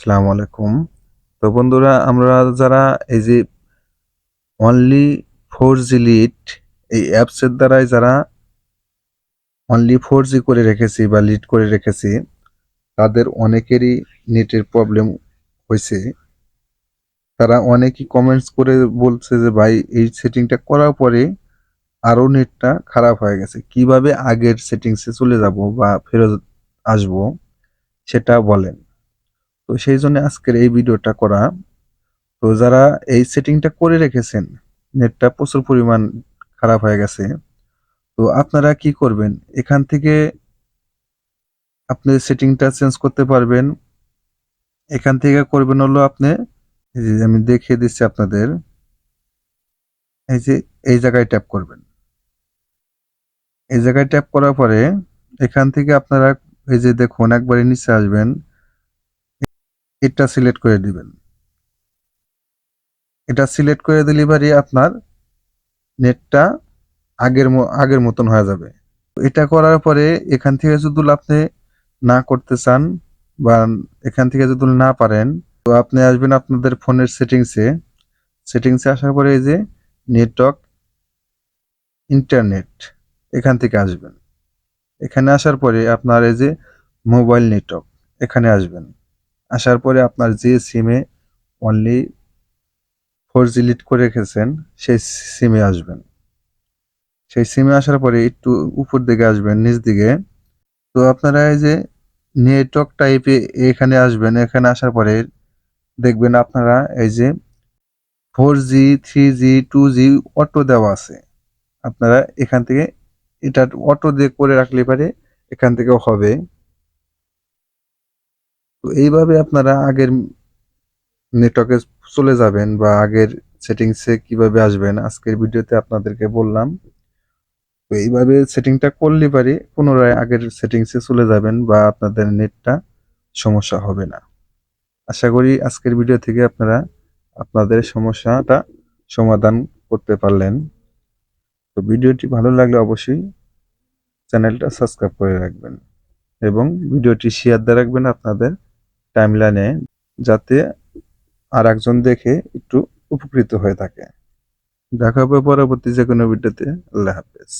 আসসালামু আলাইকুম। তো বন্ধুরা, আমরা যারা এই যে অনলি ফোর জি লিড এই অ্যাপসের দ্বারাই যারা অনলি ফোর জি করে রেখেছি বা লিড করে রেখেছি, তাদের অনেকেরই নেটের প্রবলেম হয়েছে। তারা অনেকেই কমেন্টস করে বলছে যে, ভাই, এই সেটিংটা করার পরে আরও নেটটা খারাপ হয়ে গেছে। কীভাবে আগের সেটিংসে চলে যাব বা ফেরত আসব? সেটা বলেন। তো সেই জন্য আজকের এই ভিডিওটা করা। তো যারা এই সেটিংটা করে রেখেছেন, নেটটা প্রচুর পরিমাণ খারাপ হয়ে গেছে, তো আপনারা কি করবেন? এখান থেকে আপনি সেটিংটা চেঞ্জ করতে পারবেন। এখান থেকে করবেন হলো আপনি, এই যে আমি দেখিয়ে দিচ্ছি আপনাদের, এই যে এই জায়গায় ট্যাপ করবেন। এই জায়গায় ট্যাপ করার পরে এখান থেকে আপনারা এই যে দেখুন, একবারে নিচে আসবেন। এটা সিলেক্ট করে দিবেন। এটা সিলেক্ট করে এবারে আপনার নেটটা আগের আগের মতন হয়ে যাবে। এটা করার পরে এখান থেকে যদি আপনি না করতে চান বা এখান থেকে যদি না পারেন, তো আপনি আসবেন আপনাদের ফোনের সেটিংসে। সেটিংসে আসার পরে এই যে নেটওয়ার্ক ইন্টারনেট এখান থেকে আসবেন। এখানে আসার পরে আপনার এই যে মোবাইল নেটওয়ার্ক এখানে আসবেন। আসার পরে আপনার যে সিমে অনলি ফোর জি লিড করে রেখেছেন, সেই সিমে আসবেন। সেই সিমে আসার পরে একটু উপর দিকে আসবেন, নিচ দিকে। তো আপনারা এই যে নেটওয়ার্ক টাইপে এখানে আসবেন, এখানে আসার পরে দেখবেন আপনারা এই যে four G three G two G auto দেওয়া আছে। আপনারা এখান থেকে এটা অটো দিয়ে করে রাখলে পারে এখান থেকেও হবে। তো এইভাবে আপনারা আগের নেটওয়ার্কে চলে যাবেন বা আগের সেটিংসে কীভাবে আসবেন, আজকের ভিডিওতে আপনাদেরকে বললাম। তো এইভাবে সেটিংটা করলে পারে পুনরায় আগের সেটিংসে চলে যাবেন বা আপনাদের নেটটা সমস্যা হবে না। আশা করি আজকের ভিডিও থেকে আপনারা আপনাদের সমস্যাটা সমাধান করতে পারলেন। তো ভিডিওটি ভালো লাগলে অবশ্যই চ্যানেলটা সাবস্ক্রাইব করে রাখবেন এবং ভিডিওটি শেয়ার দিয়ে রাখবেন আপনাদের টাইমলাইনে যাতে আর একজন দেখে একটু উপকৃত হয়ে থাকে। দেখা পরবর্তী যে কোনো ভিডিওতে। আল্লাহ হাফেজ।